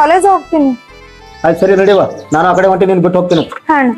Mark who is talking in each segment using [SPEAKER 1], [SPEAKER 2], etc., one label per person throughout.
[SPEAKER 1] College ಹೋಗ್ತೀನಿ.
[SPEAKER 2] ಆಯ್ತು ಸರಿ ನಡಿವ ನಾನು ಆ ಕಡೆ ಹೊಂಟಿ ನೀನು ಬಿಟ್ಟು ಹೋಗ್ತೀನಿ.
[SPEAKER 1] ಹಾ. ಅಣ್ಣ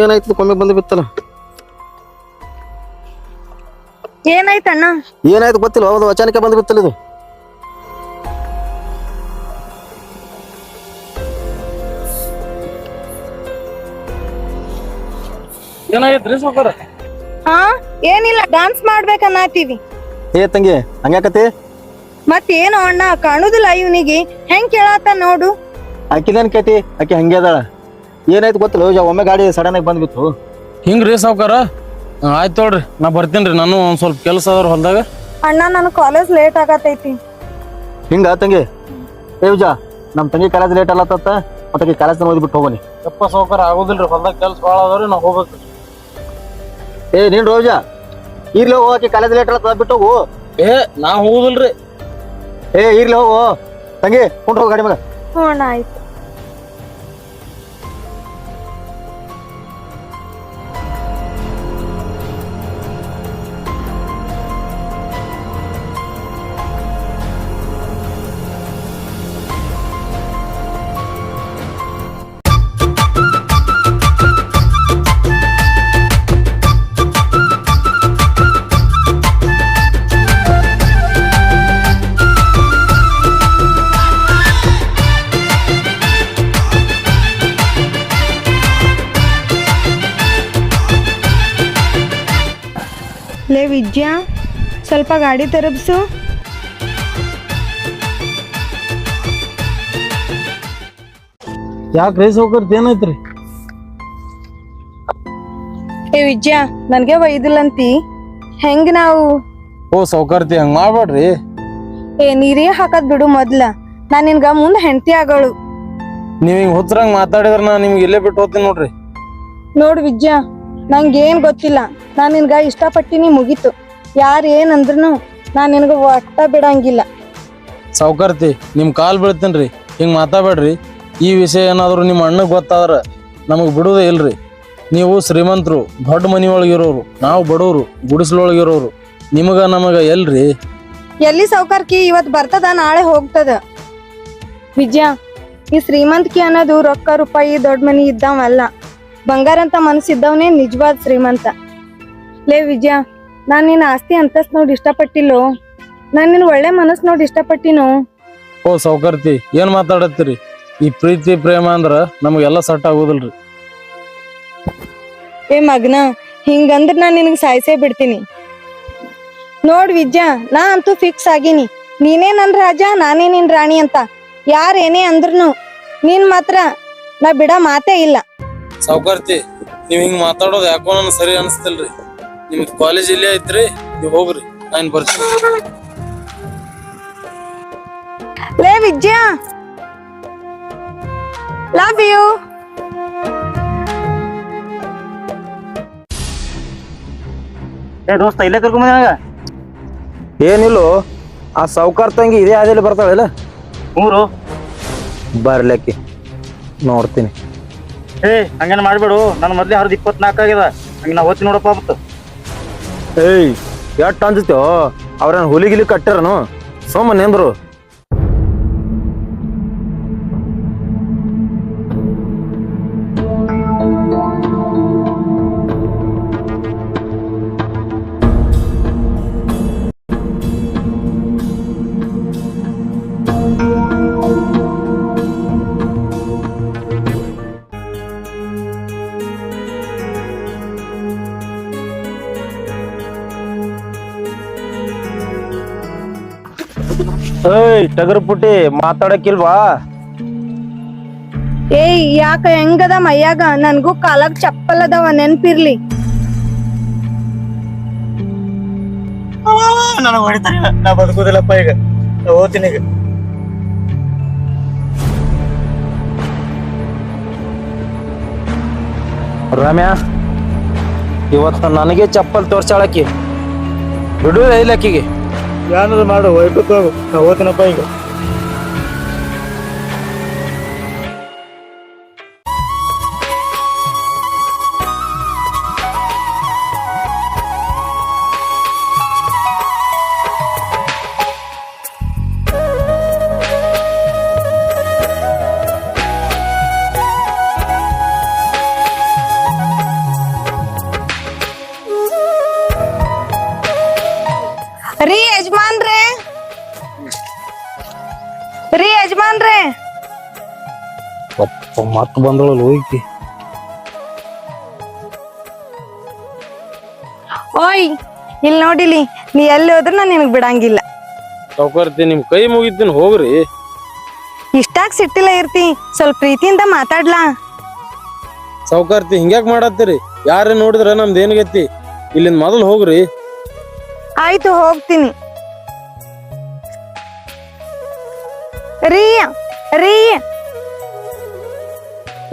[SPEAKER 3] ಏನಾಯ್ತು ಕೊಮ್ಮೆ ಬಂದು ಬಿತ್ತಲ್ಲ.
[SPEAKER 1] ಏನಾಯ್ತಣ್ಣ
[SPEAKER 3] ಏನಾಯ್ತು ಗೊತ್ತಿಲ್ಲ ಹೌದು ಅಚಾನಕ ಬಂದು ಬಿತ್ತಲ್ಲ ಇದು.
[SPEAKER 4] ಏನಾಗೈತ್ರಿ ಸಾವ್ಕಾರ?
[SPEAKER 1] ಹಾ ಏನಿಲ್ಲ ಡಾನ್ಸ್ ಮಾಡ್ಬೇಕನ್ನತೀವಿ
[SPEAKER 3] ಏ ತಂಗಿ ಹಂಗ್ಯಾಕತಿ
[SPEAKER 1] ಮತ್ ಏನು ಅಣ್ಣ ಕಾಣುದಿಲ್ಲ ಇವನಿಗೆ. ಹೆಂಗ್ ಕೇಳಾತ ನೋಡು.
[SPEAKER 3] ಆಕಿದೇನ್ ಕೇಟಿ? ಆಕಿ ಹಂಗೆ ಅದಾಳ. ಏನಾಯ್ತು ಗೊತ್ತಿಲ್ಲ ಒಮ್ಮೆ ಗಾಡಿ ಸಡನ್ ಆಗಿ ಬಂದ್ಬಿತ್ತು
[SPEAKER 4] ಹಿಂಗ್ರಿ ಸಾವ್ಕಾರ? ಆಯ್ತು ತೊಗೊಳ್ರಿ ನಾ ಬರ್ತೀನಿ ನಾನು ಒಂದ್ ಸ್ವಲ್ಪ ಕೆಲಸ ಅದ್ರ ಹೊಲ್ದಾಗ.
[SPEAKER 1] ಅಣ್ಣ ನಾನು ಕಾಲೇಜ್ ಲೇಟ್ ಆಗತೈತಿ.
[SPEAKER 3] ಹಿಂಗ ತಂಗಿ? ಏ ಓಜಾ ನಮ್ ತಂಗಿ ಕಾಲೇಜ್ ಲೇಟ್ ಅಲ್ಲತ್ತ ಮತ್ತೆ ಕಾಲೇಜ್ ಓದ್ಬಿಟ್ಟು ಹೋಗೋನಿ
[SPEAKER 4] ಯಪ್ಪ ಸಾವ್ಕಾರ ಆಗೋದಿಲ್ರಿ ಹೊಲ್ದಾಗ ಕೆಲಸ ಭಾಳ ಅದಾವ್ರಿ ನಾ ಹೋಗ್ಬೇಕು.
[SPEAKER 3] ಏ ನೀನ್ ರೋಜಾ ಇರ್ಲಿ ಹೋಗಿ ಆಕಿ ಕಾಲೇಜ್ ಲೇಟ್ ಅಲ್ಲ ಬಿಟ್ಟು ಹೋಗು.
[SPEAKER 4] ಏ ನಾ ಹೋಗುದಿಲ್ರಿ.
[SPEAKER 3] ಏ ಇರ್ಲಿ ಹೋಗು ತಂಗಿ ಹೋಗು ಗಾಡಿ ಮಗ
[SPEAKER 1] ಹ್ಞೂ ಅಣ್ಣ ಆಯ್ತು. ಸ್ವಲ್ಪ ಗಾಡಿ ತರಬ್ಸು.
[SPEAKER 4] ರೇಸ್ ಸಾವ್ಕಾರ್ತಿ ಏನಾಯ್ತ್ರಿ
[SPEAKER 1] ಏ ವಿಜಯ ನನ್ಗೆ ಒಯ್ದಿಲ್ಲಂತಿ. ಹೆಂಗ್ ನಾವು?
[SPEAKER 4] ಓ ಸೌಕರ್ತಿ ಹಂಗ್ ಮಾಡ್ಬೇಡ್ರಿ.
[SPEAKER 1] ಏ ನೀರೇ ಹಾಕದ್ ಬಿಡು ಮೊದ್ಲ. ನಾನ್ ನಿನ್ಗ ಮುಂದ್ ಹೆಂಡತಿ ಆಗಳು.
[SPEAKER 4] ನೀವ್ ಹಿಂಗ್ ಹುಚ್ರಂಗ್ ಮಾತಾಡಿದ್ರ ನಾ ನಿಮ್ಗೆ ಇಲ್ಲೇ ಬಿಟ್ಟು ಹೋಗ್ತೀನಿ ನೋಡ್ರಿ.
[SPEAKER 1] ನೋಡ್ ವಿಜಯ ನಂಗೇನ್ ಗೊತ್ತಿಲ್ಲ. ನಾನ್ ನಿನ್ಗ ಇಷ್ಟಪಟ್ಟಿನಿ ಮುಗೀತು. ಯಾರ್ ಏನಂದ್ರು ನಾನು ನಿನಗೆ ಒಟ್ಟ ಬಿಡಂಗಿಲ್ಲ.
[SPEAKER 4] ಸಾವ್ಕಾರ್ತಿ ನಿಮ್ಮ ಕಾಲ್ ರೀ ಹಿಂಗೆ ಮಾತಾಡ್ಬೇಡ್ರಿ. ಈ ವಿಷಯ ಏನಾದರೂ ನಿಮ್ಮ ಅಣ್ಣಗೆ ಗೊತ್ತಾದ್ರೆ ನಮಗೆ ಬಿಡುವುದೇ ಇಲ್ರಿ. ನೀವು ಶ್ರೀಮಂತರು ದೊಡ್ಡ ಮನೆಯೊಳಗಿರೋರು ನಾವು ಬಡವರು ಗುಡಿಸ್ಲೊಳಗಿರೋರು ನಿಮಗೆ ನಮಗೆ ಎಲ್ರಿ?
[SPEAKER 1] ಎಲ್ಲಿ ಸೌಕರ್ಕಿ ಇವತ್ತು ಬರ್ತದ ನಾಳೆ ಹೋಗ್ತದ. ವಿಜಯ ಈ ಶ್ರೀಮಂತಿಕೆ ಅನ್ನೋದು ರೊಕ್ಕ ರೂಪಾಯಿ ದೊಡ್ಡ ಮನಿ ಇದ್ದವಲ್ಲ ಬಂಗಾರ ಅಂತ ಮನಸ್ಸಿದ್ದವನೇ ನಿಜವಾದ ಶ್ರೀಮಂತ. ಲೇ ವಿದ್ಯಾ ನಾನ್ ನಿನ್ನ ಆಸ್ತಿ ಅಂತಸ್ ನೋಡಿ ಇಷ್ಟಪಟ್ಟಿಲ್ಲೋ? ನಾನ್ ನಿನ್ ಒಳ್ಳೆ ಮನಸ್ ನೋಡಿ ಇಷ್ಟಪಟ್ಟಿನೋ?
[SPEAKER 4] ಓ ಸೌಕರ್ತಿ ಏನ್ ಮಾತಾಡತ್ತೀರಿ? ಈ ಪ್ರೀತಿ ಪ್ರೇಮ ಅಂದ್ರ ನಮಗೆಲ್ಲ ಸಟ್ ಆಗೋದಿಲ್ರಿ.
[SPEAKER 1] ಏ ಮಗ್ನ ಹಿಂಗಂದ್ರ ನಾನ್ ನಿನಗ್ ಸಾಯಿಸೇ ಬಿಡ್ತೀನಿ. ನೋಡ್ ವಿದ್ಯಾ ನಾ ಅಂತೂ ಫಿಕ್ಸ್ ಆಗಿನಿ. ನೀನೇ ನನ್ ರಾಜ ನಾನೇ ನಿನ್ ರಾಣಿ ಅಂತ. ಯಾರೇನೇ ಏನೇ ಅಂದ್ರುನು ನೀನ್ ಮಾತ್ರ ನಾ ಬಿಡ ಮಾತೇ ಇಲ್ಲ.
[SPEAKER 4] ಸೌಕರ್ತಿ ನೀವ್ ಹಿಂಗ್ ಮಾತಾಡೋದು ಯಾಕೋ ನನ್ ಸರಿ ಅನಿಸ್ತಿಲ್ರಿ. ನಿಮ್ದು ಕಾಲೇಜ್ ಇಲ್ಲೇ ಐತ್ರಿ ನೀವ್ ಹೋಗ್ರಿ ನಾನ್ ಬರ್ತೀನಿ.
[SPEAKER 1] ಲೇ ವಿದ್ಯಾ. ಲವ್ ಯು
[SPEAKER 2] ಏ ದೋಸ್ತ ಇಲ್ಲೇ ಕರ್ಕೊಂಬಂದ
[SPEAKER 3] ಏನಿಲ್ಲೋ ಆ ಸೌಕರ್ ತಂಗಿ ಇದೇ ಹಾದಿಯಲ್ಲಿ ಬರ್ತಾಳಲ್ಲ
[SPEAKER 2] ಊರು?
[SPEAKER 3] ಬರ್ಲಕ್ಕಿ. ನೋಡ್ತೀನಿ.
[SPEAKER 2] ಏ ಹಂಗೇನ್ ಮಾಡ್ಬೇಡು ನನ್ನ ಮೊದ್ಲೇ ಹರಿದ ಇಪ್ಪತ್ನಾಲ್ಕು ಆಗ್ಯದ ಹಂಗ ನಾ ಓದ್ತೀನಿ ನೋಡಪ್ಪ ಅವತ್ತು
[SPEAKER 3] ಏಯ್ ಎಟ್ ಅಂಜತ್ಯೋ? ಅವ್ರೇನು ಹುಲಿಗಿಲಿ ಗಿಲಿ ಸೋಮ ನಿಂದ್ರು. ಟಗರ್ ಪುಟ್ಟಿ ಮಾತಾಡಕ್ಕಿಲ್ವಾ?
[SPEAKER 1] ಏಯ್ ಯಾಕ ಹೆಂಗದ ಮೈಯಾಗ? ನನ್ಗೂ ಕಾಲಾಗ ಚಪ್ಪಲ್ ಅದಾವ ನೆನ್ಪಿರ್ಲಿ.
[SPEAKER 2] ನನಗೆ ಹೊಡಿತಾರೆ ನಾ ಬದುಕುದಿಲ್ಲಪ್ಪ ಈಗ. ನಾ ಹೋಗ್ತೀನಿ ಈಗ.
[SPEAKER 3] ರಮ್ಯಾ ಇವತ್ತು ನನಗೆ ಚಪ್ಪಲ್ ತೋರ್ಸಾಳಕಿ ಬಿಡು ಐಲಕ್ಕಿಗೆ
[SPEAKER 2] ಏನಾದ್ರು ಮಾಡು ಒಯ್ಬೇಕು ನಾ ಹೋಗ್ತೀನಪ್ಪ ಈಗ.
[SPEAKER 1] ರೀ ರೀ ಪಪ್ಪ
[SPEAKER 4] ಮತ್ ಬಂದಳಲ್ಲ ಹೋಗಿ.
[SPEAKER 1] ಓಯ್ ಇಲ್ಲಿ ನೋಡಿಲಿ ನೀ ಎಲ್ಲಿ ಹೋದ್ರೆ ನಾನು ನಿನಗ್ ಬಿಡಂಗಿಲ್ಲ.
[SPEAKER 4] ಸೌಕರ್ತಿ ನಿಮ್ ಕೈ ಮುಗಿತೀನಿ ಹೋಗ್ರಿ.
[SPEAKER 1] ಇಷ್ಟಾಗ್ ಸಿಟ್ಟಿಲ್ಲ ಇರ್ತಿ ಸ್ವಲ್ಪ ಪ್ರೀತಿಯಿಂದ ಮಾತಾಡ್ಲಾ.
[SPEAKER 4] ಸೌಕರ್ತಿ ಹಿಂಗ್ಯಾಕ್ ಮಾಡತ್ತೀರಿ? ಯಾರೇ ನೋಡಿದ್ರ ನಮ್ದು ಏನ್ಗೈತಿ ಇಲ್ಲಿಂದ ಮೊದಲು ಹೋಗ್ರಿ.
[SPEAKER 1] ಆಯ್ತು ಹೋಗ್ತೀನಿ. ರೀ ರೀ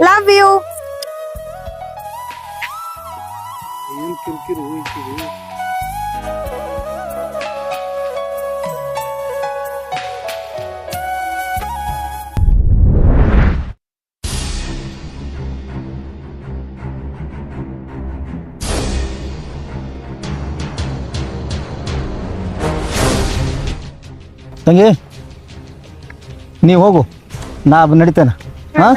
[SPEAKER 1] ಲವ್ ಯು
[SPEAKER 3] ತಂಗಿ ನೀ ಹೋಗು. ನಾ ನಡಿತೇನೆ. ಹಾ?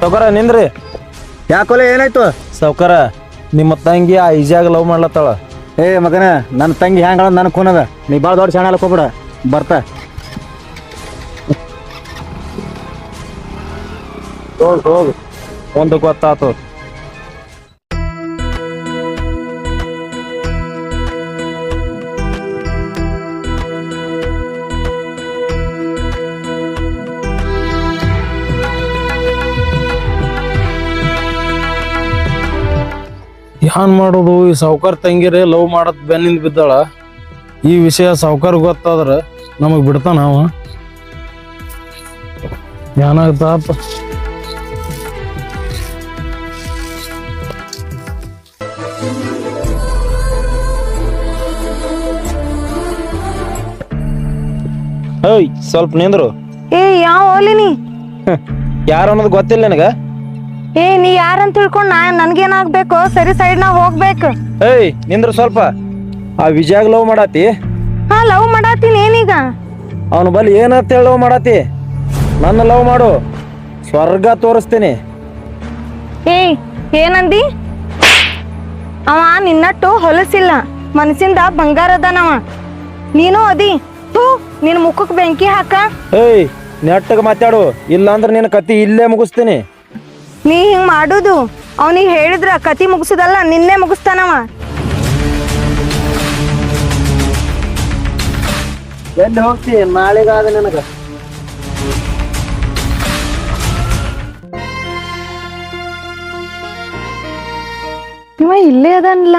[SPEAKER 4] ಸೌಕರ ನಿಂದ್ರಿ.
[SPEAKER 3] ಯಾಕೋಲೆ ಏನಾಯ್ತು?
[SPEAKER 4] ಸೌಕರ ನಿಮ್ಮ ತಂಗಿ ಆ ಈಜಿಯಾಗಿ ಲವ್ ಮಾಡ್ಲತ್ತಾಳ.
[SPEAKER 3] ಏ ಮಗನ ನನ್ನ ತಂಗಿ ಹ್ಯಾಂಗಳ ನನಗೆ ಖೂನದ ನೀ ಭಾಳ ದೊಡ್ಡ ಶಾಣೆ ಹೋಗ್ಬೇಡ. ಬರ್ತಾ.
[SPEAKER 4] ಹೋಗ್ ಹೋಗ್ ಒಂದು ಗೊತ್ತಾತು. ಏನ್ ಮಾಡೋದು? ಈ ಸಾವುಕಾರ ತಂಗಿರೇ ಲವ್ ಮಾಡತ್ ಬೆನ್ನಿಂದ ಬಿದ್ದಾಳ. ಈ ವಿಷಯ ಸಾವುಕಾರ ಗೊತ್ತಾದ್ರ ನಮಗ್ ಬಿಡ್ತಾನ ಅವ? ಏನಾಗ್ತಪ್ಪ ಏಯ್ ಸ್ವಲ್ಪ ನಿಂದ್ರು.
[SPEAKER 1] ಏ ಯಾವ ಓಲಿನಿ
[SPEAKER 4] ಯಾರು ಅನ್ನೋದು ಗೊತ್ತಿಲ್ಲ ನನಗ?
[SPEAKER 1] ಏ ನೀ ಯಾರಂತ ತಿಳ್ಕೊಂಡ್ ನಾ ನನ್ಗೇನಾಗ್ಬೇಕು? ಸರಿ ಸೈಡ್ ನಾ ಹೋಗ್ಬೇಕು.
[SPEAKER 4] ಏಯ್ ನಿಂದ್ರು ಸ್ವಲ್ಪ. ಆ ವಿಜಯಾಗ ಲವ್ ಮಾಡಾತಿ?
[SPEAKER 1] ಹಾ ಲವ್ ಮಾಡಾತೀನಿ ಏನೀಗ
[SPEAKER 4] ಅವನ ಬಲ್ಲಿ ಏನಂತ ಲವ್ ಮಾಡಾತಿ? ನನ್ನ ಲವ್ ಮಾಡು. ಸ್ವರ್ಗ ತೋರಿಸ್ತೀನಿ.
[SPEAKER 1] ಏಯ್ ಏನಂದಿ? ಅವ ನಿನ್ನಟ್ಟು ಹೊಲಸಿಲ್ಲ ಮನಸ್ಸಿಂದ ಬಂಗಾರ ಅದಾನವ ನೀನು ಅದಿ ತೂ ನಿನ್ ಮುಖಕ್ ಬೆಂಕಿ ಹಾಕ.
[SPEAKER 4] ಏಯ್ ನೆಟ್ಟಗ ಮಾತಾಡು ಇಲ್ಲಾಂದ್ರೆ ನಿನ್ನ ಕತಿ ಇಲ್ಲೇ ಮುಗಿಸ್ತೀನಿ.
[SPEAKER 1] ನೀ ಹಿಂಗ್ ಮಾಡುದು ಅವನಿಗೆ ಹೇಳಿದ್ರ ಕತಿ ಮುಗಿಸುದಲ್ಲ ನಿನ್ನೆ ಮುಗಿಸ್ತಾನವ.
[SPEAKER 3] ಎಲ್ಲಿ ಹೋಗ್ತಿ? ನಾಳೆಗಾದ ನಿನಗ.
[SPEAKER 1] ಇವ ಇಲ್ಲೇ ಅದನ್ಲ?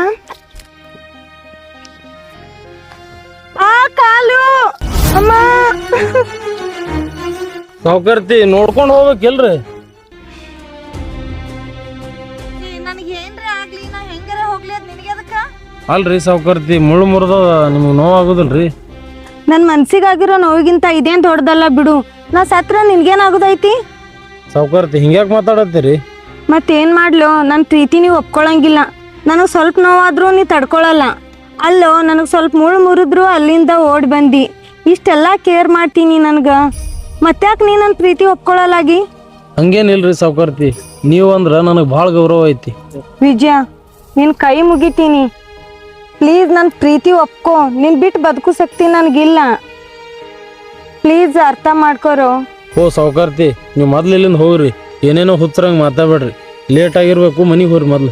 [SPEAKER 1] ಆ ಕಾಲು! ಅಮ್ಮ!
[SPEAKER 4] ಸೌಕರ್ತಿ ನೋಡ್ಕೊಂಡು ಹೋಗ್ಬೇಕಿಲ್ರಿ
[SPEAKER 1] ನನಗೆ ಏನ್ರ ಆಗ್ಲಿ ನಾ ಹೆಂಗರ ಹೋಗ್ಲಿ ಅದ್ ನಿನಗೆ ಅದಕ್ಕ?
[SPEAKER 4] ಅಲ್ರಿ ಸೌಕರ್ತಿ ಮುಳ್ಳು ಮುರಿದ ನಿಮ್ಗೆ ನೋವಾಗುದಿಲ್ರಿ?
[SPEAKER 1] ನನ್ನ ಮನ್ಸಿಗಾಗಿರೋ ನೋವಿಗಿಂತ ಇದೇನ್ ದೊಡ್ಡದಲ್ಲ ಬಿಡು. ನಾ ಸತ್ರ ನಿನ್ಗೇನಾಗೋದೈತಿ?
[SPEAKER 4] ಸೌಕರ್ತಿ ಹಿಂಗ್ಯಾಕ್ ಮಾತಾಡತ್ತೀರಿ?
[SPEAKER 1] ಮತ್ತೇನ್ ಮಾಡ್ಲೋ? ನನ್ನ ಪ್ರೀತಿ ನೀವು ಒಪ್ಕೊಳಂಗಿಲ್ಲ. ನನಗೆ ಸ್ವಲ್ಪ ನೋವಾದರೂ ನೀ ತಡ್ಕೊಳಲ್ಲ. ಅಲ್ಲೋ ನನಗೆ ಸ್ವಲ್ಪ ಮುಳು ಮುರಿದ್ರು ಅಲ್ಲಿಂದ ಓಡಿ ಬಂದು. ಇಷ್ಟೆಲ್ಲ ಕೇರ್ ಮಾಡ್ತೀನಿ ನನಗೆ. ಮತ್ತ್ಯಾಕೆ ನೀ ನನ್ನ ಪ್ರೀತಿ ಒಪ್ಕೊಳ್ಳಲಾಗಿ
[SPEAKER 4] ಹಂಗೇನಿಲ್ರಿ ಸಾವುಕಾರ್ತಿ ನೀವು ಅಂದ್ರೆ ನನಗೆ ಭಾಳ ಗೌರವ ಐತಿ.
[SPEAKER 1] ವಿಜಯ ನಿನ್ನ ಕೈ ಮುಗಿತೀನಿ. ಪ್ಲೀಸ್ ನನ್ನ ಪ್ರೀತಿ ಒಪ್ಕೋ ನಿನ್ ಬಿಟ್ಟು ಬದುಕು ಶಕ್ತಿ ನನಗಿಲ್ಲ. ಪ್ಲೀಸ್ ಅರ್ಥ ಮಾಡ್ಕೊರೋ.
[SPEAKER 4] ಓ ಸಾವುಕಾರ್ತಿ ನೀವು ಮೊದ್ಲು ಇಲ್ಲಿಂದ ಹೋಗ್ರಿ ಏನೇನೋ ಹುಚ್ಚರಂಗೆ ಮಾತಾಡ್ಬೇಡ್ರಿ. ಲೇಟ್ ಆಗಿರ್ಬೇಕು ಮನೆಗೆ ಹೋಗ್ರಿ ಮೊದ್ಲು.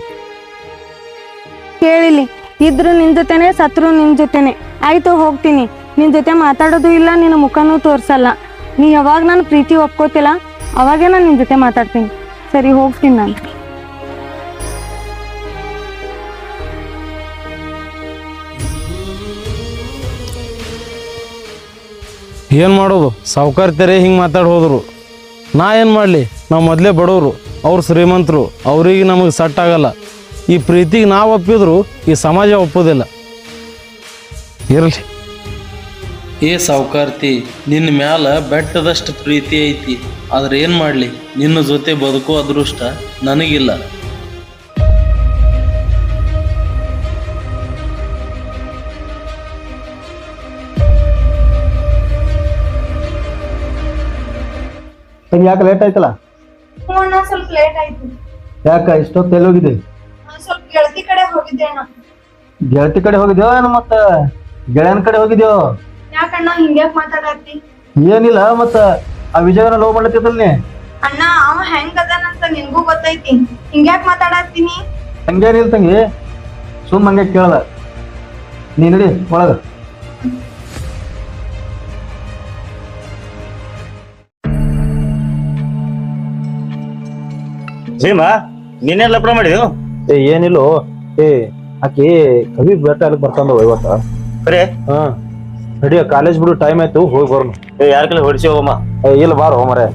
[SPEAKER 1] ಕೇಳಿಲಿ. ಇದ್ರು ನಿನ್ ಜೊತೆನೆ, ಸತ್ರು ನಿನ್ ಜೊತೆನೆ. ಆಯ್ತು, ಹೋಗ್ತೀನಿ. ನಿನ್ ಜೊತೆ ಮಾತಾಡೋದು ಇಲ್ಲ, ನಿನ್ನ ಮುಖನೂ ತೋರ್ಸಲ್ಲ. ನೀ ಯಾವಾಗ ನಾನು ಪ್ರೀತಿ ಒಪ್ಕೋತಿಲ್ಲ, ಅವಾಗೇ ನಾನು ನಿನ್ ಜೊತೆ ಮಾತಾಡ್ತೀನಿ. ಸರಿ, ಹೋಗ್ತೀನಿ ನಾನು.
[SPEAKER 4] ಏನು ಮಾಡೋದು? ಸಾವುಕಾರ್ತಿಯರೇ ಹಿಂಗೆ ಮಾತಾಡಿ ಹೋದ್ರು. ನಾ ಏನು ಮಾಡಲಿ? ನಾವು ಮೊದಲೇ ಬಡವರು. ಅವ್ರು ಶ್ರೀಮಂತರು. ಅವ್ರಿಗೆ ನಮಗೆ ಸಟ್ ಆಗಲ್ಲ. ಈ ಪ್ರೀತಿಗೆ ನಾವು ಒಪ್ಪಿದ್ರು ಈ ಸಮಾಜ ಒಪ್ಪೋದಿಲ್ಲ. ಇರಲಿ. ಏ ಸಾವುಕಾರ್ತಿ ನಿನ್ನ ಮ್ಯಾಲ ಬೆಟ್ಟದಷ್ಟು ಪ್ರೀತಿ ಐತಿ ಆದ್ರೆ ಏನು ಮಾಡ್ಲಿ? ನಿನ್ನ ಜೊತೆ ಬದುಕೋ ಅದೃಷ್ಟ ನನಗಿಲ್ಲ.
[SPEAKER 3] ಯಾಕೆ ಲೇಟ್ ಆಯ್ತಲ್ಲ?
[SPEAKER 1] ಸ್ವಲ್ಪ ಲೇಟ್ ಆಯ್ತು.
[SPEAKER 3] ಯಾಕ ಇಷ್ಟೊತ್ತು
[SPEAKER 1] ಸ್ವಲ್ಪ ಗೆಳತಿ ಕಡೆ ಹೋಗಿದ್ದೆ ಅಣ್ಣ.
[SPEAKER 3] ಗೆಳತಿ ಕಡೆ ಹೋಗಿದ್ಯೋ ಏನು ಮತ್ತ? ಗೆಳೆಯನ ಕಡೆ ಹೋಗಿದ್ಯೋ?
[SPEAKER 1] ಯಾಕಣ್ಣ ಹಿಂಗ್ಯಾಕ್ ಮಾತಾಡತ್ತಿ?
[SPEAKER 3] ಏನಿಲ್ಲ ಮತ್ತ ಆ ವಿಜಯನ ಲವ್ ಮಾಡ್ಲತ್ತಿದ್ದಲ್ ನೀ
[SPEAKER 1] ಅಣ್ಣ ಅವ ಹೆಂಗ್ ಅದಾನಂತ ನಿನ್ಗೂ ಗೊತ್ತೈತಿ. ಹಿಂಗ್ಯಾಕ್ ಮಾತಾಡತ್ತೀನಿ
[SPEAKER 3] ಹಂಗೇನಿಲ್ಲ ತಂಗಿ. ಸುಮ್ ಹಂಗೆ ಕೇಳ್ದ. ನೀ ನಡಿ ಒಳಗ.
[SPEAKER 2] ಭೀಮಾ ನೀನೇನ್ ಲಪಡ ಮಾಡಿದ್ವು
[SPEAKER 3] ಏ ಏನಿಲ್ಲೋ. ಏ ಆಕಿ ಕವಿ ಬೆಟ್ಟ ಅಲ್ಲಿ ಬರ್ತಾಂದವ ಇವತ್ತ.
[SPEAKER 2] ಬರೇ.
[SPEAKER 3] ಹಾ. ನಡಿಯ ಕಾಲೇಜ್ ಬಿಡು ಟೈಮ್ ಆಯ್ತು ಹೋಗಿ ಬರೋಣ.
[SPEAKER 2] ಏ ಯಾರ ಕಡೆ ಹೊಡಿಸಿ ಹೋಗಮ್ಮ?
[SPEAKER 3] ಏ ಇಲ್ಲ ಬಾರೋ ಮರೆ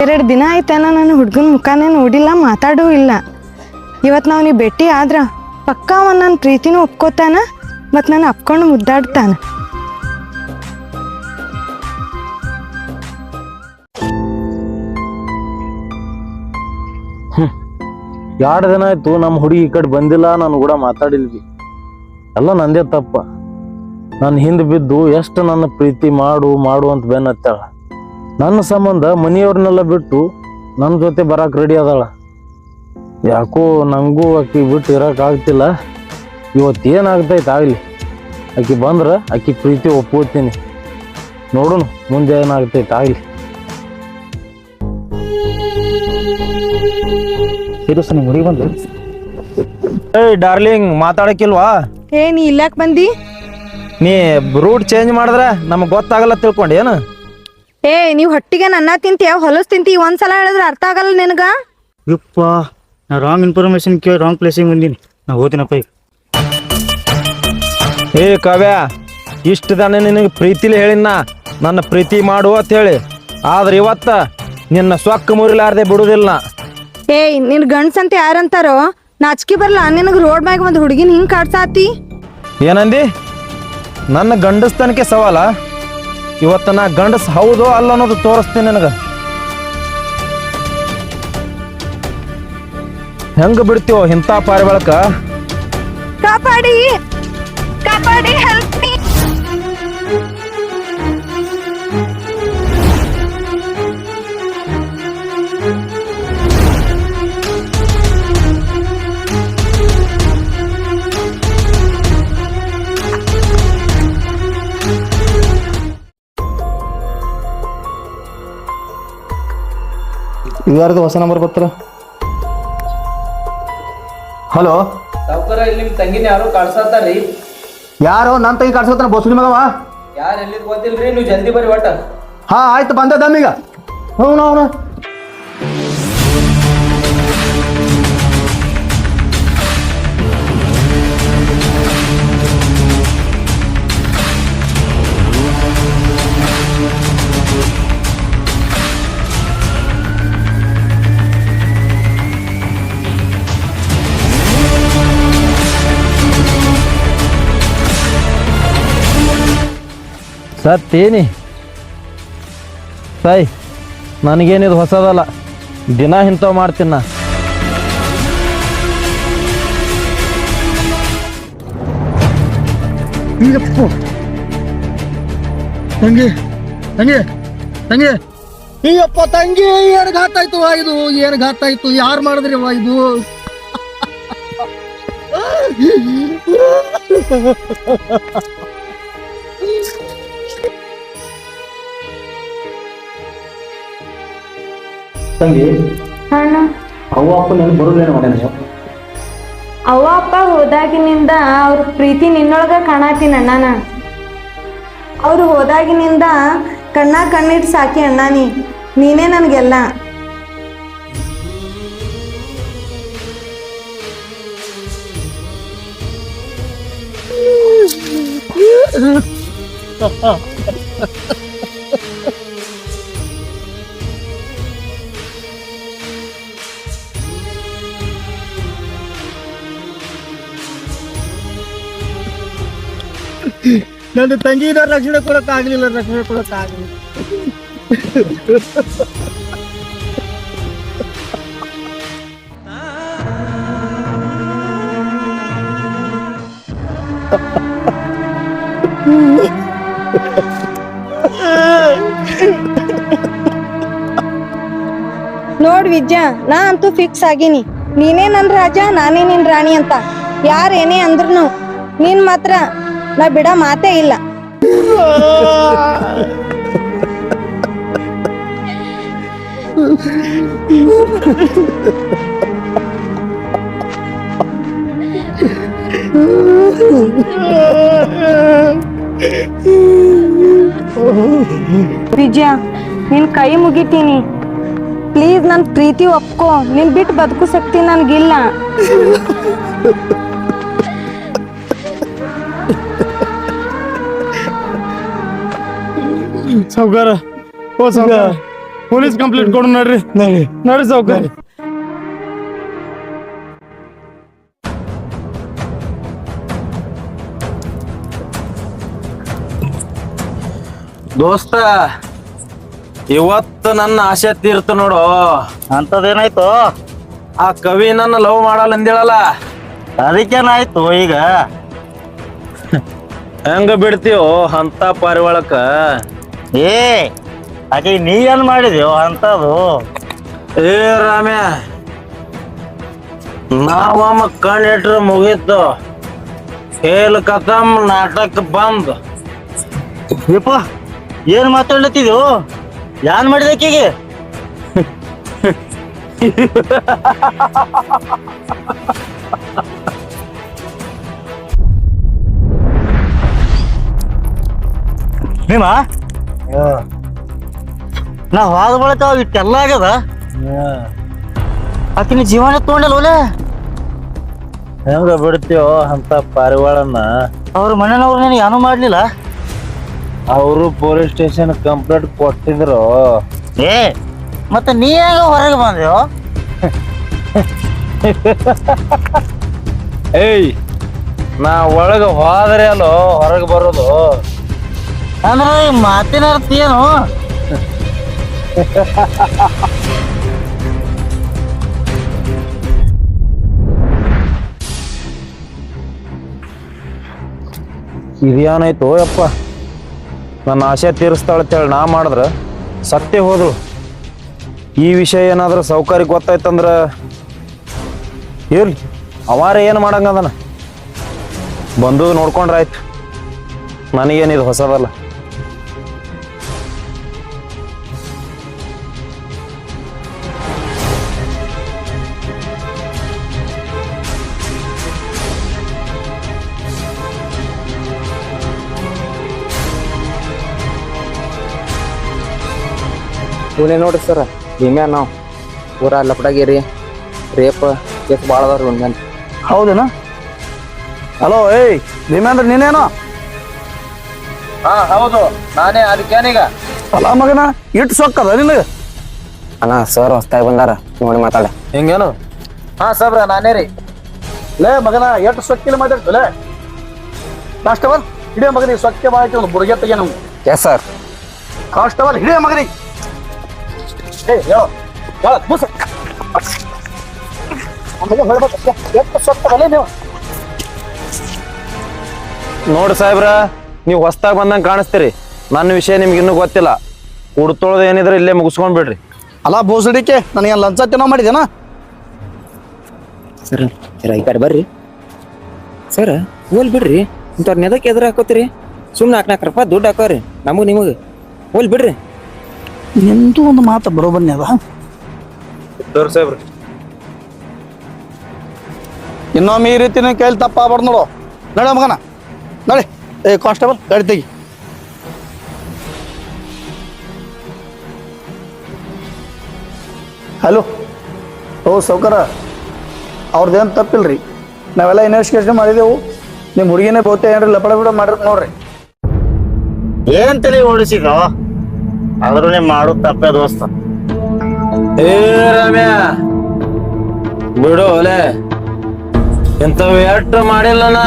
[SPEAKER 1] ಎರಡು ದಿನ ಆಯ್ತೇನ ನಾನು ಹುಡ್ಗನ್ ಮುಖಾನೇ ನೋಡಿಲ್ಲ ಮಾತಾಡೂ ಇಲ್ಲ. ಇವತ್ತು ನಾವ್ ನೀವು ಭೇಟಿ ಆದ್ರ ಪಕ್ಕ ಅವ ನನ್ನ ಪ್ರೀತಿನೂ ಒಪ್ಕೋತಾನ ಮತ್ತು ನಾನು ಅಪ್ಕೊಂಡು ಮುದ್ದಾಡ್ತಾನ.
[SPEAKER 4] ಎರಡು ದಿನ ಆಯ್ತು ನಮ್ಮ ಹುಡುಗಿ ಈ ಕಡೆ ಬಂದಿಲ್ಲ, ನಾನು ಕೂಡ ಮಾತಾಡಿಲ್ವಿ ಎಲ್ಲ ನಂದೇ ತಪ್ಪ. ನಾನು ಹಿಂದೆ ಬಿದ್ದು ಎಷ್ಟು ನನ್ನ ಪ್ರೀತಿ ಮಾಡು ಮಾಡು ಅಂತ ಬೆನ್ನತ್ತಾಳ. ನನ್ನ ಸಂಬಂಧ ಮನೆಯವ್ರನ್ನೆಲ್ಲ ಬಿಟ್ಟು ನನ್ನ ಜೊತೆ ಬರಕ್ಕೆ ರೆಡಿ ಅದಾಳ. ಯಾಕೋ ನಂಗೂ ಆಕಿ ಬಿಟ್ಟು ಇರೋಕ್ಕಾಗ್ತಿಲ್ಲ ಆಗ್ತಿಲ್ಲ. ಇವತ್ತು ಏನಾಗ್ತೈತೆ ಆಗಲಿ. ಆಕಿ ಬಂದ್ರೆ ಆಕಿ ಪ್ರೀತಿ ಒಪ್ಕೋತೀನಿ. ನೋಡೋಣ ಮುಂದೆ ಏನಾಗ್ತೈತೆ ಆಗಲಿ.
[SPEAKER 3] ಹುಡುಗಿ ಬಂದು
[SPEAKER 5] ಏಯ್ ಡಾರ್ಲಿಂಗ್ ಮಾತಾಡಕ್ಕಿಲ್ವಾ?
[SPEAKER 1] ಏ ನೀ ಇಲ್ಲಾಕ್ ಬಂದಿ?
[SPEAKER 5] ನೀ ರೂಟ್ ಚೇಂಜ್ ಮಾಡಿದ್ರೆ ನಮಗೆ ಗೊತ್ತಾಗಲ್ಲ ತಿಳ್ಕೊಂಡು ಏನು?
[SPEAKER 1] ಏ ನೀವು ಹೊಟ್ಟಿಗೆ ನನ್ನ ತಿಂತೀಯ ಹೊಲಸ್ ತಿಂತಿ ಒಂದ್ಸಲ ಹೇಳಿದ್ರೆ ಅರ್ಥ ಆಗಲ್ಲ ನಿನಗ?
[SPEAKER 2] ಯಪ್ಪ ನಾ ರಾಂಗ್ ಇನ್ಫಾರ್ಮೇಶನ್ ಕೇಳಿ ರಾಂಗ್ ಪ್ಲೇಸಿಗೆ ಬಂದೀನಿ. ನಾ ಓದಿನಪ್ಪ ಈಗ.
[SPEAKER 5] ಏ ಕಾವ್ಯ ಇಷ್ಟು ದನ ನಿನಗೆ ಪ್ರೀತಿಲಿ ಹೇಳಿನ ನನ್ನ ಪ್ರೀತಿ ಮಾಡು ಅಂತ ಹೇಳಿ. ಆದ್ರೆ ಇವತ್ತ ನಿನ್ನ ಸೊಕ್ಕ ಮುರಿಲಾರ್ದೆ ಬಿಡುದಿಲ್ಲ ನಾ.
[SPEAKER 1] ಏಯ್ ನಿನ್ ಗಂಡ್ಸ್ ಅಂತ ಯಾರಂತಾರೋ? ನಾಚಿಕೆ ಬರ್ಲ? ನಿನಗೆ ರೋಡ್ ಮ್ಯಾಗ ಒಂದು ಹುಡುಗಿನ ಹಿಂಗ್ ಕಾಡ್ಸಾತಿ?
[SPEAKER 5] ಏನಂದಿ? ನನ್ನ ಗಂಡಸ್ತನಕ್ಕೆ ಸವಾಲ? ಇವತ್ತು ನಾ ಗಂಡಸ್ ಹೌದೋ ಅಲ್ಲ ಅನ್ನೋದು ತೋರಿಸ್ತೀನಿ ನನಗೆ. ಹೆಂಗ ಬಿಡ್ತೀವೋ ಇಂಥ ಪಾರಿವಾಳಕ?
[SPEAKER 1] ಕಾಪಾಡಿ ಕಾಪಾಡಿ ಹೆಲ್ಪ್ ಮೀ
[SPEAKER 3] ಇವ್ಯಾರ್ದು ಹೊಸ ನಂಬರ್ ಬರ್ತಾರ? ಹಲೋ?
[SPEAKER 6] ಸಾವುಕಾರ ಇಲ್ಲಿ ನಿಮ್ಮ ತಂಗಿನ ಯಾರು ಕಾಡ್ಸತ್ತಾರ್ರಿ
[SPEAKER 3] ಯಾರು? ನನ್ನ ತಂಗಿ ಕಾಡ್ಸೋತಾನ? ಬಸ್ ಮಗವ
[SPEAKER 6] ಯಾರು ಎಲ್ಲಿದ್ ಗೊತ್ತಿಲ್ರಿ ನೀವು ಜಲ್ದಿ ಬರ್ರಿ ಒಟ್ಟ.
[SPEAKER 3] ಹಾ ಆಯ್ತು ಬಂದದ ಈಗ. ಹ್ಞೂ ಅವನು
[SPEAKER 5] ಸತ್ತೇನಿ. ಸಾಯ್ ನನಗೇನಿದು ಹೊಸದಲ್ಲ. ದಿನ ಇಂಥವು ಮಾಡ್ತೀನಿ ನಾ.
[SPEAKER 3] ತಂಗಿ ತಂಗಿ ತಂಗಿ. ಅಯ್ಯಪ್ಪ ತಂಗಿ ಏನು ಘಾತ ಆಯ್ತು ವಾ ಇದು? ಏನು ಘಾತ ಆಯ್ತು? ಯಾರು ಮಾಡಿದ್ರಿ ವಾ ಇದು?
[SPEAKER 2] ತಂಗಿ?
[SPEAKER 1] ಅಣ್ಣ.
[SPEAKER 2] ಅವ್ವ ಅಪ್ಪ ನನ್ ಬರೋದೇನು ನೀವು?
[SPEAKER 1] ಅವ್ವ ಅಪ್ಪ ಹೋದಾಗಿನಿಂದ ಅವ್ರ ಪ್ರೀತಿ ನಿನ್ನೊಳಗ ಕಾಣತೀನಿ ಅಣ್ಣನ ಅವ್ರು ಹೋದಾಗಿನಿಂದ ಕಣ್ಣ ಕಣ್ಣಿಟ್ಟು ಸಾಕಿ ಅಣ್ಣ ನೀ. ನೀನೇ ನನಗೆಲ್ಲ.
[SPEAKER 3] ನನ್ನ ತಂಗಿನ ರಕ್ಷಣೆ ಕೊಡಕ್ ಆಗ್ಲಿಲ್ಲ ರಕ್ಷಣೆ ಕೊಡಕ್ ಆಗ್ಲಿಲ್ಲ
[SPEAKER 1] ನೋಡ್ ವಿದ್ಯಾ, ನಾ ಅಂತೂ ಫಿಕ್ಸ್ ಆಗಿನಿ. ನೀನೇ ನನ್ ರಾಜ, ನಾನೇ ನಿನ್ ರಾಣಿ ಅಂತ. ಯಾರೇನೇ ಏನೇ ಅಂದ್ರುನು. ನೀನ್ ಮಾತ್ರ ನಾ ಬಿಡ ಮಾತೇ ಇಲ್ಲ. ವಿಜಯ, ನಿನ್ ಕೈ ಮುಗಿತೀನಿ. ಪ್ಲೀಸ್ ನನ್ ಪ್ರೀತಿ ಒಪ್ಕೋ. ನಿನ್ ಬಿಟ್ಟು ಬದುಕು ಶಕ್ತಿ ನನ್ಗಿಲ್ಲ.
[SPEAKER 2] ಸಾವ್ಕಾರ. ಓ ಸಾವುಕಾರ. ಪೊಲೀಸ್ ಕಂಪ್ಲೇಂಟ್ ಕೊಡು ನೋಡ್ರಿ. ನೋಡ್ರಿ. ಸಾವುಕಾರ.
[SPEAKER 5] ದೋಸ್ತ ಇವತ್ತು ನನ್ನ ಆಸೆ ತೀರ್ತು ನೋಡು.
[SPEAKER 3] ಅಂತದೇನಾಯ್ತು
[SPEAKER 5] ಆ ಕವಿ ನನ್ನ ಲವ್ ಮಾಡಲ್ಲ ಅಂದೇಳಲ್ಲ
[SPEAKER 3] ಅದಕ್ಕೇನಾಯ್ತು ಈಗ?
[SPEAKER 5] ಹೆಂಗ ಬಿಡ್ತೀವೋ ಅಂತ ಪಾರಿವಾಳಕ್ಕ?
[SPEAKER 3] ಏ ಅದೇ ನೀ ಏನ್ ಮಾಡಿದ್ಯೋ ಅಂತದು?
[SPEAKER 5] ಏ ರಾಮ್ಯ. ನಾವಮ್ಮ ಕಣ್ಣಿಟ್ರೆ ಮುಗೀತು. ಹೇಲ್ ಕಥಮ್ ನಾಟಕ ಬಂದ್.
[SPEAKER 3] ಯಪ್ಪ ಏನ್ ಮಾತಾಡ್ಲತ್ತಿದ್ಯೋ? ಯಾನ್ ಮಾಡಿದೆ ಆಕಿಗೆ? ಭೀಮ ನಾ ಹೋದ ಬಳಕ ಇಟ್ಟೆಲ್ಲ ಆಗ್ಯದ? ಆಕಿನ ಜೀವನ ತಗೊಂಡಲ್ಲ ಒಲೆ?
[SPEAKER 5] ಹೆಂಗ ಬಿಡ್ತೀವೋ ಅಂತ ಪಾರಿವಾಳನ್ನ.
[SPEAKER 3] ಅವ್ರ ಮನೆಯವ್ರು ನನಗೆ ಏನೂ ಮಾಡ್ಲಿಲ್ಲ.
[SPEAKER 5] ಅವರು ಪೊಲೀಸ್ ಸ್ಟೇಷನ್ ಕಂಪ್ಲೇಂಟ್ ಕೊಟ್ಟಿದ್ರು.
[SPEAKER 3] ಏ ಮತ್ತೆ ನೀ ಹೆಂಗ ಹೊರಗೆ ಬಂದ್ಯೋ?
[SPEAKER 5] ಏಯ್ ನಾ ಒಳಗ ಹೋದ್ರೆ ಅಲ್ಲೋ ಹೊರಗೆ ಬರೋದು.
[SPEAKER 3] ಅಂದ್ರೆ ಮಾತಿನ ಅರ್ಥ ಏನು?
[SPEAKER 5] ಇದೇನಾಯ್ತು ಯಪ್ಪ? ನನ್ನ ಆಸೆ ತೀರಿಸ್ತಾಳಂತೇಳಿ ನಾ ಮಾಡಿದ್ರೆ ಸತ್ಯ ಹೋದ್ರು. ಈ ವಿಷಯ ಏನಾದ್ರೂ ಸೌಕರ್ಯ ಗೊತ್ತಾಯ್ತಂದ್ರ ಇರ್ಲಿ. ಅವಾರ ಏನು ಮಾಡಂಗದನ? ಬಂದು ನೋಡ್ಕೊಂಡ್ರಾಯ್ತು ನನಗೇನಿದು ಹೊಸದಲ್ಲ.
[SPEAKER 6] ಇವನೇ ನೋಡ್ರಿ ಸರ್ ಭೀಮ್ಯಾ ನಾವು ಊರ ಲಪಡಗೇರಿ ರೇಪ್ ಕೇಸ್ ಭಾಳ ಅದಾವ್ರಿ ಇವ್ನ ಮ್ಯಾಲ್.
[SPEAKER 3] ಹೌದೇನ? ಹಲೋ ಏಯ್ ಭೀಮೇಂದ್ರ ನೀನೇನೋ?
[SPEAKER 6] ಹಾ ಹೌದು. ನಾನೇ ಅದಕ್ಕೇನೀಗ
[SPEAKER 3] ಅಲ್ಲ ಮಗನ ಇಟ್ಟು ಸೊಕ್ಕದ ನಿನಗೆ?
[SPEAKER 6] ಅಣ್ಣ ಸರ್ ಹೊಸ್ತಾಗಿ ಬಂದಾರ. ನೋಡಿ ಮಾತಾಡ.
[SPEAKER 5] ಹಿಂಗೇನು?
[SPEAKER 6] ಹಾ ಸರ್ ನಾನೇ ರೀ.
[SPEAKER 3] ಲೇ ಮಗನ ಎಷ್ಟು ಸೊಕ್ಕಿಲ್ಲ ಮಾತಾಡ್ತಲೆ ಕಾಸ್ಟ್ ಅವರ್ ಇಡೀ ಮಗನಿಗೆ ಸೊಕ್ಕೆ ಮಾಡಕ್ಕೆ ಒಂದು ಬುಡಗೆ ತೆಗೆ ನಮ್ಗೆ.
[SPEAKER 6] ಎಸ್ ಸರ್
[SPEAKER 3] ಕಾಸ್ಟ್ ಅವಲ್ ಹಿಡಿಯ ಮಗನಿಗೆ. ಏ yo. Yo, ಆಮೇಲೆ ಹೇಳ್ಬೇಕು ಎಷ್ಟು ಸೊತ್ತವಲ್ಲ ನೀವು
[SPEAKER 5] ನೋಡಿ ಸಾಹೇಬ್ರ ನೀವು ಹೊಸ್ದಾಗ್ ಬಂದಂಗೆ ಕಾಣಿಸ್ತೀರಿ. ನನ್ನ ವಿಷಯ ನಿಮ್ಗೆ ಇನ್ನೂ ಗೊತ್ತಿಲ್ಲ. ಉಡ್ತೊಳ್ದು ಏನಿದ್ರೆ ಇಲ್ಲೇ ಮುಗಿಸ್ಕೊಂಡ್ ಬಿಡ್ರಿ.
[SPEAKER 3] ಅಲ್ಲ ಬೋಸಡಿಕೆ ನನಗೆ ಲಂಚ ತಿನ್ನೋ ಮಾಡಿದೇನಾ
[SPEAKER 6] ಸರ್ ಸರ್ ಈ ಕಡೆ ಬರ್ರಿ. ಸರ್ ಹೋಲ್ ಬಿಡ್ರಿ. ಇಂಥವ್ರ ನೆದಕ್ಕೆ ಎದುರು ಹಾಕೋತೀರಿ ಸುಮ್ಮನೆ ನಾಲ್ಕು ನಾಲ್ಕು ರೂಪಾಯಿ ದುಡ್ಡು ಹಾಕೋರಿ ನಮಗೆ ನಿಮಗೆ. ಹೋಲ್ ಬಿಡ್ರಿ.
[SPEAKER 3] ನಿಂದು ಒಂದು ಮಾತು ಬರೋಬನ್ನಿ ಅದ.
[SPEAKER 5] ಸಾಹೇಬ್ರಿ
[SPEAKER 3] ಇನ್ನೊಮ್ಮೆ ಈ ರೀತಿ ಕೇಳಿ ಕೈಲಿ ತಪ್ಪಾಗ್ಬಾರ್ದು ನೋಡು. ನಡೆ ಮಗನ. ನಡಿ. ಏ ಕಾನ್ಸ್ಟೇಬಲ್ ಗಾಡಿ ತೆಗಿ. ಹಲೋ. ಓ ಸೌಕರ. ಅವ್ರದ್ದೇನು ತಪ್ಪಿಲ್ರಿ? ನಾವೆಲ್ಲ ಇನ್ವೆಸ್ಟಿಗೇಷನ್ ಮಾಡಿದೆವು. ನಿಮ್ಮ ಹುಡುಗಿನೇ ಬಹುತೇಕ ಏನ್ರಿ ಲಪಡ ಬಿಡ ಮಾಡಿರ್ ನೋಡ್ರಿ.
[SPEAKER 2] ಏನ್ ತಲೆ ಓಡಿಸಿದ ಆದ್ರೂ ಮಾಡು ತಪ್ಪೇ ದೋಸ್ತ.
[SPEAKER 5] ಏ ರಮ್ಯಾ ಬಿಡು ಒಲೆ. ಇಂಥವು ಎಷ್ಟು ಮಾಡಿಲ್ಲನ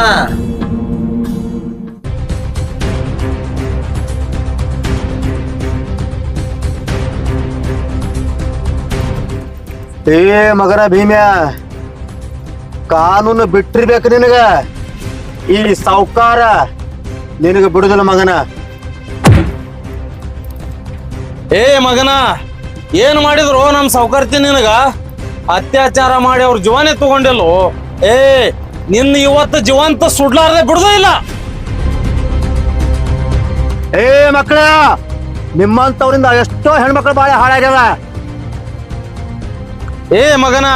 [SPEAKER 7] ಏ ಮಗನ ಭೀಮ್ಯಾ ಕಾನೂನು ಬಿಟ್ಟಿರ್ಬೇಕು ನಿನಗ. ಈ ಸಾವ್ಕಾರ ನಿನಗ ಬಿಡುದಿಲ್ಲ ಮಗನ.
[SPEAKER 4] ಏ ಮಗನ ಏನ್ ಮಾಡಿದ್ರು ನಮ್ ಸೌಕರ್ತಿ ನಿನಗ? ಅತ್ಯಾಚಾರ ಮಾಡಿ ಅವ್ರ ಜೀವನೇ ತಗೊಂಡಿಲ್ಲ ಏ ನಿನ್ನ ಇವತ್ತು ಜೀವಂತ ಸುಡ್ಲಾರ್ದೆ ಬಿಡುದೇ ಇಲ್ಲ.
[SPEAKER 7] ಏ ಮಕ್ಕಳ ನಿಮ್ಮಂತವ್ರಿಂದ ಎಷ್ಟೋ ಹೆಣ್ಮಕ್ಳು ಬಾಳೆ ಹಾಳಾಗ್ಯದ
[SPEAKER 4] ಏ ಮಗನ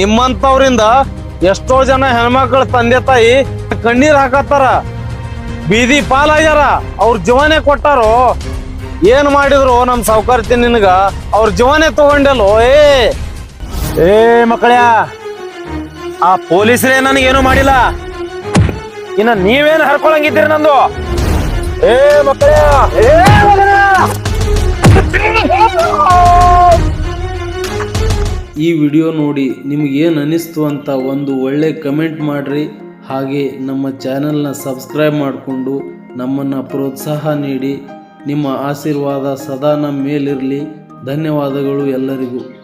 [SPEAKER 4] ನಿಮ್ಮಂತವ್ರಿಂದ ಎಷ್ಟೋ ಜನ ಹೆಣ್ಮಕ್ಳ ತಂದೆ ತಾಯಿ ಕಣ್ಣೀರ್ ಹಾಕತ್ತಾರ. ಬೀದಿ ಪಾಲಾಗ್ಯಾರ ಅವ್ರ ಜೀವನೇ ಕೊಟ್ಟಾರೋ? ಏನ್ ಮಾಡಿದ್ರು ನಮ್ ಸಾವುಕಾರತಿ ನಿನಗ? ಅವ್ರ ಜೀವನೇ ತಗೊಂಡೆಲ್ಲೋ, ಏ?
[SPEAKER 5] ಏ ಆ ಪೊಲೀಸರೇ ನನಗೇನು ಮಾಡಿಲ್ಲ? ಇನ್ನ ನೀವೇನು ಹರ್ಕೊಳಂಗಿದ್ದೀರಿ ನಂದು? ಏ, ಮಕ್ಕಳ
[SPEAKER 4] ಈ ವಿಡಿಯೋ ನೋಡಿ ನಿಮ್ಗೆ ಏನು ಅನಿಸ್ತು ಅಂತ ಒಂದು ಒಳ್ಳೆ ಕಮೆಂಟ್ ಮಾಡ್ರಿ. ಹಾಗೆ ನಮ್ಮ ಚಾನೆಲ್ನ ಸಬ್ಸ್ಕ್ರೈಬ್ ಮಾಡಿಕೊಂಡು ನಮ್ಮನ್ನು ಪ್ರೋತ್ಸಾಹ ನೀಡಿ. ನಿಮ್ಮ ಆಶೀರ್ವಾದ ಸದಾ ನಮ್ಮ ಮೇಲಿರಲಿ. ಧನ್ಯವಾದಗಳು ಎಲ್ಲರಿಗೂ.